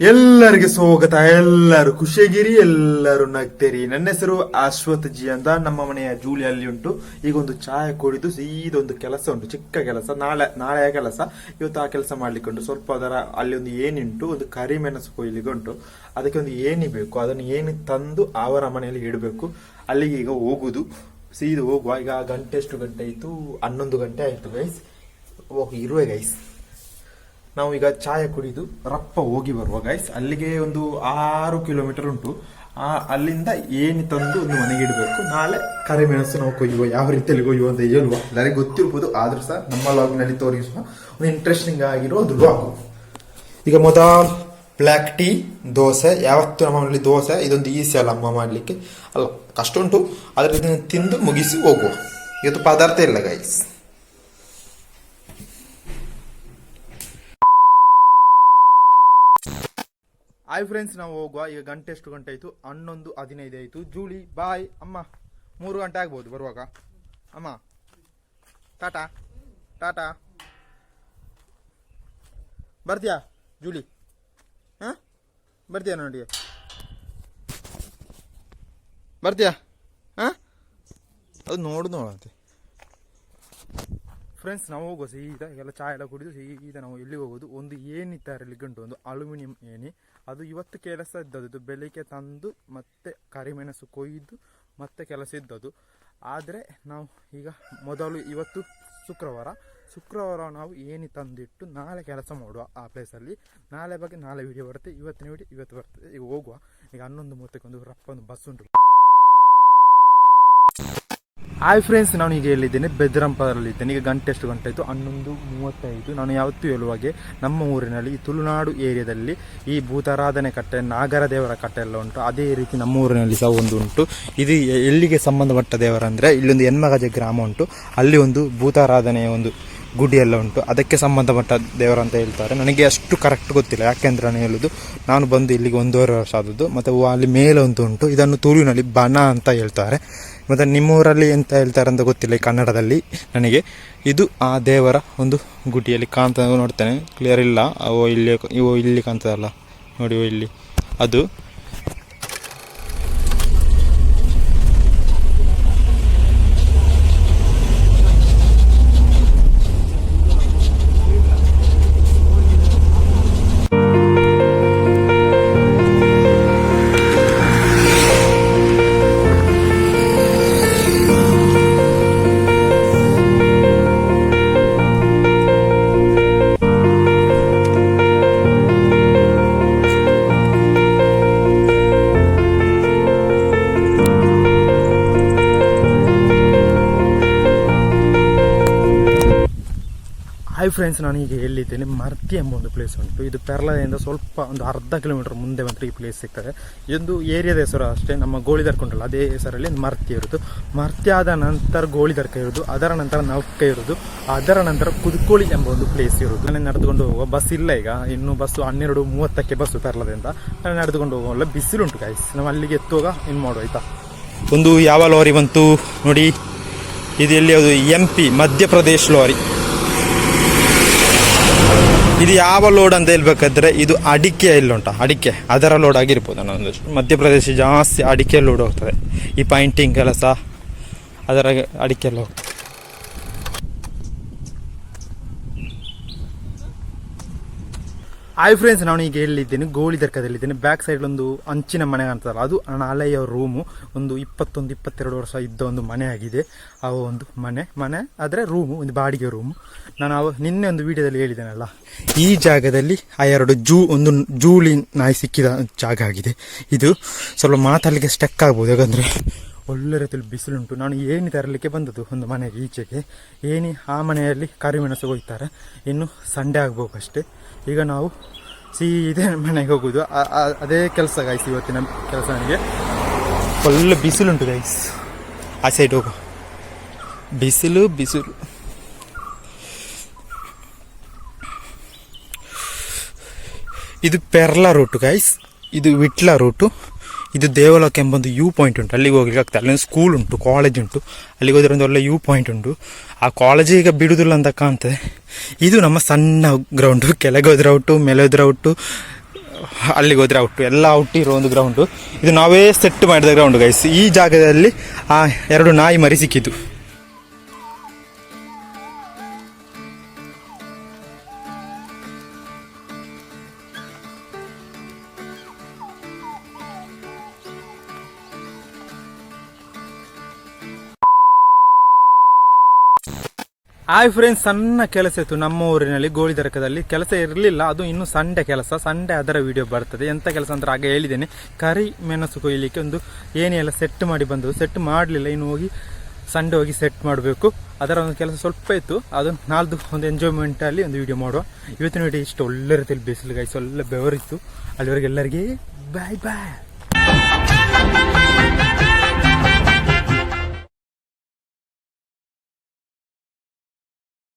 ಎಲ್ಲರಿಗೆ ಸ್ವಾಗತ, ಎಲ್ಲರೂ ಖುಷಿಯಾಗಿರಿ, ಎಲ್ಲರೂ ನಗ್ತೇರಿ. ನನ್ನ ಹೆಸರು ಅಶ್ವಥ್ ಜಿ ಅಂತ, ನಮ್ಮ ಮನೆಯ ಜೂಲಿ ಅಲ್ಲಿ ಉಂಟು. ಈಗ ಒಂದು ಚಾಯ ಕುಡಿದು ಸೀದೊಂದು ಕೆಲಸ ಉಂಟು, ಚಿಕ್ಕ ಕೆಲಸ, ನಾಳೆ, ನಾಳೆಯ ಕೆಲಸ. ಇವತ್ತು ಆ ಕೆಲಸ ಮಾಡ್ಲಿಕ್ಕೆ ಉಂಟು. ಸ್ವಲ್ಪ ಅದರ ಅಲ್ಲಿ ಒಂದು ಏನುಂಟು, ಒಂದು ಕರಿಮೆಣಸು ಕೊಯ್ಲಿಗೆ ಉಂಟು. ಅದಕ್ಕೆ ಒಂದು ಏನಿ ಬೇಕು. ಅದನ್ನು ಏನಿ ತಂದು ಅವರ ಮನೆಯಲ್ಲಿ ಇಡಬೇಕು. ಅಲ್ಲಿಗೆ ಈಗ ಹೋಗುದು. ಸೀದಾ ಹೋಗುವ. ಈಗ ಗಂಟೆ ಎಷ್ಟು ಗಂಟೆ ಆಯ್ತು? ಹನ್ನೊಂದು ಗಂಟೆ ಆಯ್ತು ಗೈಸ್ ಹೋಗಿ ಇರುವೆ ಗೈಸ್ ನಾವು ಈಗ ಚಾಯ ಕುಡಿದು ರಪ್ಪ ಹೋಗಿ ಬರುವ ಗೈಸ್ ಅಲ್ಲಿಗೆ ಒಂದು ಆರು ಕಿಲೋಮೀಟರ್ ಉಂಟು. ಆ, ಅಲ್ಲಿಂದ ಏನು ತಂದು ಒಂದು ಮನೆಗೆ ಇಡಬೇಕು. ನಾಳೆ ಕರಿಮೆಣಸು ನಾವು ಕೊಯ್ಯುವ, ಯಾವ ರೀತಿಯಲ್ಲಿ ಕೊಯ್ಯುವ ಅಂತ ಹೇಳುವ. ಎಲ್ಲರಿಗೂ ಗೊತ್ತಿರ್ಬೋದು, ಆದ್ರೂ ಸಹ ನಮ್ಮ ಲಾಗ್ನಲ್ಲಿ ತೋರಿಸುವ ಒಂದು ಇಂಟ್ರೆಸ್ಟಿಂಗ್ ಆಗಿರೋ ಅದು ಈಗ ಮೊದಲು ಬ್ಲ್ಯಾಕ್ ಟೀ ದೋಸೆ. ಯಾವತ್ತು ನಮ್ಮ ಮನೆಯಲ್ಲಿ ದೋಸೆ, ಇದೊಂದು ಈಸಿ ಅಲ್ಲ ಅಮ್ಮ ಮಾಡಲಿಕ್ಕೆ. ಅಲ್ಲ, ಕಷ್ಟ ಉಂಟು. ಆದರೆ ಇದನ್ನು ತಿಂದು ಮುಗಿಸಿ ಹೋಗುವ. ಇವತ್ತು ಪದಾರ್ಥ ಇಲ್ಲ ಗೈಸ್ ಹಾಯ್ ಫ್ರೆಂಡ್ಸ್ ನಾವು ಹೋಗುವ. ಈಗ ಗಂಟೆ ಎಷ್ಟು ಗಂಟೆ ಆಯಿತು? ಹನ್ನೊಂದು ಹದಿನೈದು ಆಯಿತು. ಜೂಲಿ ಬಾಯ್ ಅಮ್ಮ, ಮೂರು ಗಂಟೆ ಆಗ್ಬೋದು ಬರುವಾಗ. ಅಮ್ಮ, ಟಾಟಾ ಟಾಟಾ. ಬರ್ತೀಯಾ, ಜೂಲಿ? ಹಾಂ? ಬರ್ತೀಯಾ ನೋಡಿ ಬರ್ತೀಯಾ? ಹಾಂ? ಅದು ನೋಡು ನೋಡಂತೆ ಫ್ರೆಂಡ್ಸ್ ನಾವು ಹೋಗುವ ಸೀದಾ ಎಲ್ಲ ಚಾ ಎಲ್ಲ ಕುಡಿದು ಸೀದಾ ನಾವು ಎಲ್ಲಿ ಹೋಗೋದು? ಒಂದು ಏನಿತ್ತಾರಲ್ಲಿ ಗಂಟು ಒಂದು ಅಲ್ಯೂಮಿನಿಯಂ ಏನಿ ಅದು ಇವತ್ತು ಕೆಲಸ ಇದ್ದದ್ದು ಬೆಳಿಗ್ಗೆ ತಂದು ಮತ್ತೆ ಕರಿಮೆಣಸು ಕೊಯ್ದು ಮತ್ತೆ ಕೆಲಸ ಇದ್ದದ್ದು. ಆದರೆ ನಾವು ಈಗ ಮೊದಲು ಇವತ್ತು ಶುಕ್ರವಾರ. ಶುಕ್ರವಾರ ನಾವು ಏನಿ ತಂದಿಟ್ಟು ನಾಳೆ ಕೆಲಸ ಮಾಡುವ ಆ ಪ್ಲೇಸಲ್ಲಿ ನಾಳೆ ಬಗ್ಗೆ ನಾಳೆ ವಿಡಿಯೋ ಬರುತ್ತೆ, ಇವತ್ತಿನ ವಿಡಿಯೋ ಇವತ್ತು ಬರ್ತದೆ. ಈಗ ಹೋಗುವ. ಈಗ ಹನ್ನೊಂದು ಮೂವತ್ತಕ್ಕೊಂದು ರಪ್ಪ, ಒಂದು ಬಸ್ ಉಂಟು. ಹಾಯ್ ಫ್ರೆಂಡ್ಸ್ ನಾನು ಈಗ ಹೇಳಿದ್ದೇನೆ ಬೆದ್ರಂಪರಲ್ಲಿ ಇದ್ದೇನೆ. ಈಗ ಗಂಟೆ ಎಷ್ಟು ಗಂಟೆ ಆಯಿತು, ಹನ್ನೊಂದು ಮೂವತ್ತೈದು. ನಾನು ಯಾವತ್ತೂ ಹೇಳುವಾಗೆ ನಮ್ಮ ಊರಿನಲ್ಲಿ, ಈ ತುಳುನಾಡು ಏರಿಯಾದಲ್ಲಿ ಈ ಭೂತಾರಾಧನೆ ಕಟ್ಟೆ, ನಾಗರ ದೇವರ ಕಟ್ಟೆ ಎಲ್ಲ ಉಂಟು. ಅದೇ ರೀತಿ ನಮ್ಮ ಊರಿನಲ್ಲಿ ಸಹ ಒಂದು ಉಂಟು. ಇದು ಎಲ್ಲಿಗೆ ಸಂಬಂಧಪಟ್ಟ ದೇವರಂದರೆ ಇಲ್ಲೊಂದು ಹೆಣ್ಮಗಜ ಗ್ರಾಮ ಉಂಟು. ಅಲ್ಲಿ ಒಂದು ಭೂತಾರಾಧನೆಯ ಒಂದು ಗುಡಿ ಎಲ್ಲ ಉಂಟು. ಅದಕ್ಕೆ ಸಂಬಂಧಪಟ್ಟ ದೇವರು ಅಂತ ಹೇಳ್ತಾರೆ. ನನಗೆ ಅಷ್ಟು ಕರೆಕ್ಟ್ ಗೊತ್ತಿಲ್ಲ. ಯಾಕೆಂದ್ರೆ ನಾನು ಹೇಳುದು, ನಾನು ಬಂದು ಇಲ್ಲಿಗೆ ಒಂದೂವರೆ ವರ್ಷ ಆದದ್ದು, ಮತ್ತು ಅಲ್ಲಿ ಮೇಲೆ ಒಂದು ಉಂಟು. ಇದನ್ನು ತುಳುವಿನಲ್ಲಿ ಬಣ ಅಂತ ಹೇಳ್ತಾರೆ. ಮತ್ತು ನಿಮ್ಮೂರಲ್ಲಿ ಎಂತ ಹೇಳ್ತಾರೆ ಅಂತ ಗೊತ್ತಿಲ್ಲ ಈ ಕನ್ನಡದಲ್ಲಿ ನನಗೆ. ಇದು ಆ ದೇವರ ಒಂದು ಗುಡಿಯಲ್ಲಿ ಕಾಣ್ತಾ ನೋಡ್ತೇನೆ. ಕ್ಲಿಯರ್ ಇಲ್ಲ. ಅವು ಇಲ್ಲಿ ಇವು ಇಲ್ಲಿ ಕಾಣ್ತದಲ್ಲ. ನೋಡಿ ಇಲ್ಲಿ. ಅದು ಹಾಯ್ ಫ್ರೆಂಡ್ಸ್ ನಾನು ಈಗ ಎಲ್ಲಿದ್ದೇನೆ ಮರ್ತಿ ಎಂಬ ಒಂದು ಪ್ಲೇಸ್ ಉಂಟು. ಇದು ಪೆರ್ಲದಿಂದ ಸ್ವಲ್ಪ ಒಂದು ಅರ್ಧ ಕಿಲೋಮೀಟರ್ ಮುಂದೆ ಬಂದರೆ ಈ ಪ್ಲೇಸ್ ಸಿಗ್ತದೆ. ಎಂದು ಏರಿಯಾದ ಹೆಸರು ಅಷ್ಟೇ. ನಮ್ಮ ಗೋಳಿದರ್ಕ ಉಂಟಲ್ಲ, ಅದೇ ಹೆಸರಲ್ಲಿ ಮರ್ತಿ ಇರೋದು. ಮರ್ತಿ ಆದ ನಂತರ ಗೋಳಿದರ್ಕ ಇರೋದು. ಅದರ ನಂತರ ನೌಕ ಇರೋದು. ಅದರ ನಂತರ ಕುದುಕೋಳಿ ಎಂಬ ಒಂದು ಪ್ಲೇಸ್ ಇರೋದು. ನಾನು ನಡೆದುಕೊಂಡು ಹೋಗುವ ಬಸ್ ಇಲ್ಲ ಈಗ. ಇನ್ನು ಬಸ್ಸು ಹನ್ನೆರಡು ಮೂವತ್ತಕ್ಕೆ ಬಸ್ಸು ಪೆರ್ಲದಿಂದ ನಾನು ನಡೆದುಕೊಂಡು ಹೋಗುವಲ್ಲ ಬಿಸಿಲುಂಟು ಗಾಯ್ಸ್ ನಾವು ಅಲ್ಲಿಗೆ ಎತ್ತುವಾಗ ಇನ್ನು ಮಾಡುವ, ಆಯ್ತಾ? ಒಂದು ಯಾವ ಲಾರಿ ಬಂತು ನೋಡಿ. ಇದು ಎಲ್ಲಿ? ಅದು ಎಂ ಪಿ ಮಧ್ಯಪ್ರದೇಶ್ ಲಾರಿ ಇದು ಯಾವ ಲೋಡ್ ಅಂತ ಹೇಳ್ಬೇಕಾದ್ರೆ ಇದು ಅಡಿಕೆ ಉಂಟ, ಅಡಿಕೆ. ಅದರ ಲೋಡ್ ಆಗಿರ್ಬೋದು ನನ್ನದು ಮಧ್ಯಪ್ರದೇಶ ಜಾಸ್ತಿ ಅಡಿಕೆ ಲೋಡ್ ಹೋಗ್ತದೆ. ಈ ಪೈಂಟಿಂಗ್ ಕೆಲಸ ಅದರ ಅಡಿಕೆ ಎಲ್ಲ ಹೋಗ್ತದೆ. ಹಾಯ್ ಫ್ರೆಂಡ್ಸ್ ನಾನು ಈಗ ಹೇಳಿದ್ದೇನೆ, ಗೋಳಿ ದರ್ಕದಲ್ಲಿದ್ದೇನೆ ಬ್ಯಾಕ್ ಸೈಡ್ ಒಂದು ಅಂಚಿನ ಮನೆ ಕಾಣ್ತದಲ್ಲ, ಅದು ನನ್ನ ಹಳೆಯ ರೂಮು ಒಂದು ಇಪ್ಪತ್ತೊಂದು, ಇಪ್ಪತ್ತೆರಡು ವರ್ಷ ಇದ್ದ ಒಂದು ಮನೆ ಆಗಿದೆ. ಆ ಒಂದು ಮನೆ ಮನೆ ಆದರೆ ರೂಮು ಒಂದು ಬಾಡಿಗೆ ರೂಮು ನಾನು ಅವ ನಿನ್ನೆ ಒಂದು ವಿಡಿಯೋದಲ್ಲಿ ಹೇಳಿದ್ದೇನಲ್ಲ, ಈ ಜಾಗದಲ್ಲಿ ಆ ಎರಡು ಜೂ, ಒಂದು ಜೂಲಿ ನಾಯಿ ಸಿಕ್ಕಿದ ಜಾಗ ಆಗಿದೆ. ಇದು ಸ್ವಲ್ಪ ಮಾತಾಡಲಿಕ್ಕೆ ಸ್ಟೆಕ್ ಆಗ್ಬೋದು, ಯಾಕಂದರೆ ಒಳ್ಳೆ ರೀತಿಯಲ್ಲಿ ಬಿಸಿಲುಂಟು. ನಾನು ಏನು ತರಲಿಕ್ಕೆ ಬಂದದ್ದು ಒಂದು ಮನೆಗೆ ಈಚೆಗೆ. ಏನಿ ಆ ಮನೆಯಲ್ಲಿ ಕರಿಮೆಣಸು ಹೋಗ್ತಾರೆ ಇನ್ನು ಸಂಡೆ ಆಗ್ಬೇಕಷ್ಟೇ ಈಗ ನಾವು ಸೀದೆ ಮನೆಗೆ ಹೋಗುದು. ಅದೇ ಕೆಲಸ ಗಾಯ್ಸ್ ಇವತ್ತಿನ ಕೆಲಸ ನನಗೆ ಒಳ್ಳೆ ಬಿಸಿಲುಂಟು ಗೈಸ್ ಆ ಸೈಡ್ ಹೋಗು. ಬಿಸಿಲು ಬಿಸಿಲು. ಇದು ಪೆರ್ಲಾ ರೂಟು ಗೈಸ್ ಇದು ವಿಟ್ಲ ರೂಟು ಇದು ದೇವಲೋಕ ಎಂಬೊಂದು ಯೂ ಪಾಯಿಂಟ್ ಉಂಟು. ಅಲ್ಲಿಗೆ ಹೋಗ್ಲಿಕ್ಕೆ ಆಗ್ತದೆ. ಅಲ್ಲೊಂದು ಸ್ಕೂಲ್ ಉಂಟು ಕಾಲೇಜ್ ಉಂಟು. ಅಲ್ಲಿಗೆ ಹೋದ್ರೆ ಒಂದು ಒಳ್ಳೆ ಪಾಯಿಂಟ್ ಉಂಟು. ಆ ಕಾಲೇಜ್ ಈಗ ಬಿಡುದಿಲ್ಲ ಅಂತ ಕಾಣ್ತದೆ. ಇದು ನಮ್ಮ ಸಣ್ಣ ಗ್ರೌಂಡು ಕೆಳಗೆ ಹೋದ್ರೆ ಔಟು ಮೇಲೆ ಹೋದ್ರೆ ಔಟು ಅಲ್ಲಿಗೆ ಹೋದ್ರೆ ಔಟು ಎಲ್ಲ ಔಟ್ ಇರೋ ಒಂದು ಗ್ರೌಂಡು ಇದು ನಾವೇ ಸೆಟ್ ಮಾಡಿದ ಗ್ರೌಂಡ್ ಗೈಸ್ ಈ ಜಾಗದಲ್ಲಿ ಆ ಎರಡು ನಾಯಿ ಮರಿ ಸಿಕ್ಕಿತು ಹಾಯ್ ಫ್ರೆಂಡ್ಸ್ ಸಣ್ಣ ಕೆಲಸ ಇತ್ತು ನಮ್ಮ ಊರಿನಲ್ಲಿ ಗೋಳಿದರಕದಲ್ಲಿ ಕೆಲಸ ಇರಲಿಲ್ಲ, ಅದು ಇನ್ನು ಸಂಡೆ ಕೆಲಸ. ಸಂಡೆ ಅದರ ವಿಡಿಯೋ ಬರ್ತದೆ. ಎಂಥ ಕೆಲಸ ಅಂದ್ರೆ ಆಗ ಹೇಳಿದ್ದೇನೆ. ಕರಿ ಮೆಣಸು ಕೊಯ್ಲಿಕ್ಕೆ ಒಂದು ಏನೇ ಎಲ್ಲ ಸೆಟ್ ಮಾಡಿ ಬಂದವು. ಸೆಟ್ ಮಾಡಲಿಲ್ಲ, ಇನ್ನು ಹೋಗಿ ಸಂಡೆ ಹೋಗಿ ಸೆಟ್ ಮಾಡಬೇಕು. ಅದರ ಒಂದು ಕೆಲಸ ಸ್ವಲ್ಪ ಇತ್ತು. ಅದು ನಾಲ್ದು ಒಂದು ಎಂಜಾಯ್ಮೆಂಟ್ ಅಲ್ಲಿ ಒಂದು ವಿಡಿಯೋ ಮಾಡುವ. ಇವತ್ತಿನ ವಿಡಿಯೋ ಇಷ್ಟು ಒಳ್ಳೆ ರೀತಿಯಲ್ಲಿ ಬಿಸಿಲು ಗೈಸ್ ಒಳ್ಳೆ ಬೆವರಿತ್ತು. ಅಲ್ಲಿವರೆಗೆ ಎಲ್ಲರಿಗೆ ಬಾಯ್ ಬಾಯ್